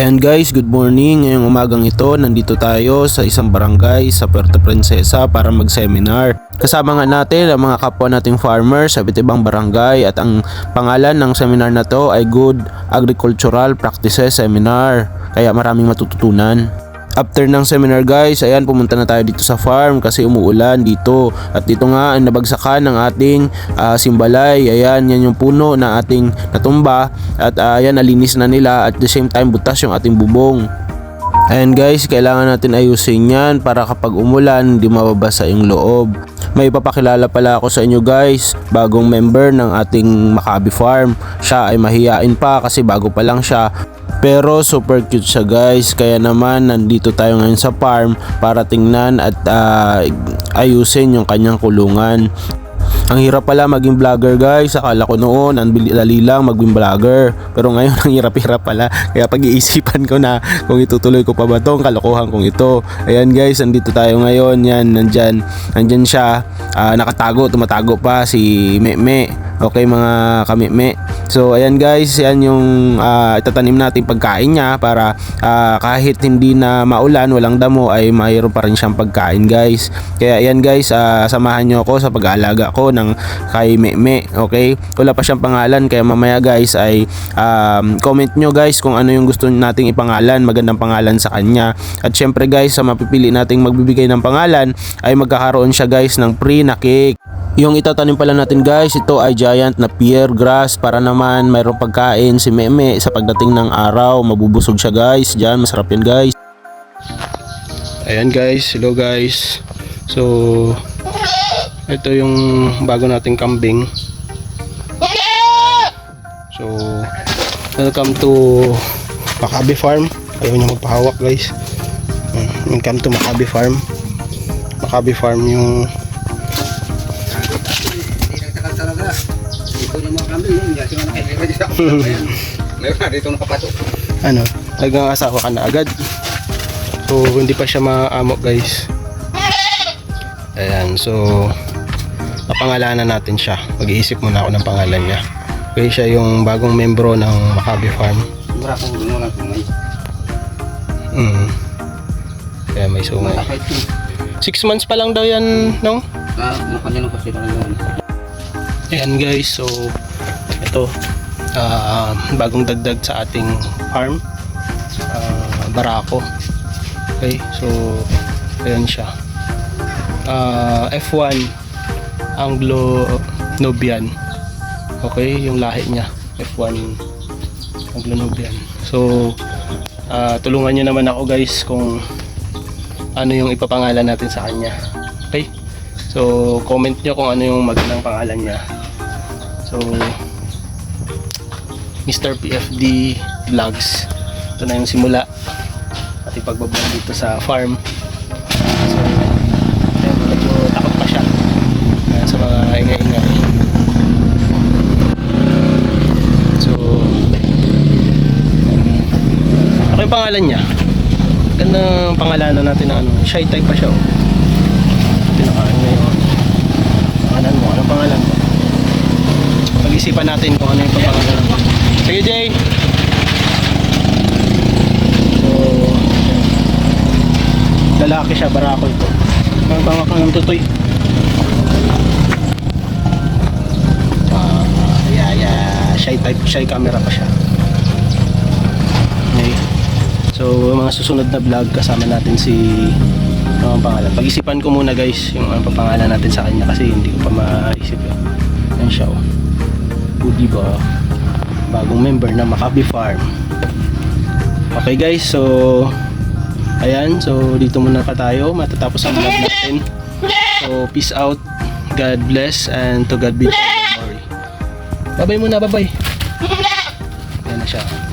Ayan guys, good morning. Ngayong umagang ito, nandito tayo sa isang barangay sa Puerto Princesa para mag-seminar. Kasama nga natin ang mga kapwa nating farmers sa iba't ibang barangay at ang pangalan ng seminar na to ay Good Agricultural Practices Seminar. Kaya maraming matututunan. After ng seminar guys, ayan pumunta na tayo dito sa farm kasi umuulan dito. At dito nga ay nabagsakan ng ating ah, simbalay. Ayan, yan yung puno na ating natumba. At ah, ayan, nalinis na nila at the same time butas yung ating bubong. Ayan guys, kailangan natin ayusin yan para kapag umulan, hindi mababasa yung loob. May ipapakilala pala ako sa inyo guys, bagong member ng ating Maccabi Farm. Siya ay mahiyain pa kasi bago pa lang siya. Pero super cute siya guys, kaya naman nandito tayo ngayon sa farm para tingnan at ah, ayusin yung kanyang kulungan. Ang hirap pala maging vlogger guys. Akala ko noon, ang dali lang maging vlogger. Pero ngayon, ang hirap-hirap pala. Kaya pag-iisipan ko na kung itutuloy ko pa ba tong kalokohan kong ito. Ayan guys, andito tayo ngayon. Yan, nandyan. Nandyan siya. Ah, nakatago, tumatago pa si Meme. Okay mga kameme. So ayan guys, yan yung ah, itatanim natin pagkain niya para ah, kahit hindi na maulan, walang damo ay mayroon pa rin siyang pagkain guys. Kaya ayan guys, ah, samahan niyo ako sa pag-aalaga ko ng kay Meme, okay? Wala pa siyang pangalan kaya mamaya guys ay um, comment nyo guys kung ano yung gusto nating ipangalan, magandang pangalan sa kanya. At syempre guys, sa mapipili nating magbibigay ng pangalan ay magkakaroon siya guys ng free na cake. Yung itatanim pala natin guys, ito ay giant na pear grass para naman mayroong pagkain si Meme sa pagdating ng araw. Mabubusog siya guys. Diyan, masarap yan guys. Ayan guys, hello guys. So, ito yung bago nating kambing. So, welcome to Maccabi Farm. Ayaw niya magpahawak guys. Mm, Welcome to Maccabi Farm. Maccabi Farm yung talaga. Dito yung mga kambing, yun. Hindi sila nakikita dito. Meron na dito nakapatok. ano, talagang asawa ka na agad. So, hindi pa siya maamok guys. Ayan, so, papangalanan natin siya. Mag-iisip muna ako ng pangalan niya. Okay, siya yung bagong membro ng Maccabi Farm. Mura kong gulo lang kung may Mm. Kaya may sungay. matakay ito. Six months pa lang daw yan, no? Ah, nakanya lang kasi talaga. Ayan guys, so ito ah, bagong dagdag sa ating farm. Ah, barako. Okay so ayan siya. Ah, F1 Anglo Nubian. Okay yung lahi niya F1 Anglo Nubian. So ah, tulungan nyo naman ako guys kung ano yung ipapangalan natin sa kanya. Okay So, comment nyo kung ano yung magandang pangalan niya. So, Mr. PFD Vlogs. Ito na yung simula. At ipagbablog dito sa farm. So, ayan, medyo takot pa siya. Ayan, sa mga ingay-ingay. So, ano yung pangalan niya? Gandang pangalanan natin na ano. Shy type pa siya. Oh pinakain niya yung pangalan mo? Pag-isipan natin kung ano yung pangalan mo. Sige, Jay! So, lalaki siya, barako ito. Ang ka ng tutoy. Yeah, yeah. Shy type, shy camera pa siya. Okay. So, mga susunod na vlog kasama natin si ano ang pangalan. Pag-isipan ko muna guys yung ano pa pangalan natin sa kanya kasi hindi ko pa maisip eh. Yan siya oh. Woody ba? Bagong member na Maccabi Farm. Okay guys, so ayan, so dito muna pa tayo. Matatapos ang vlog natin. So peace out. God bless and to God be the glory. Babay muna. Ayan na siya.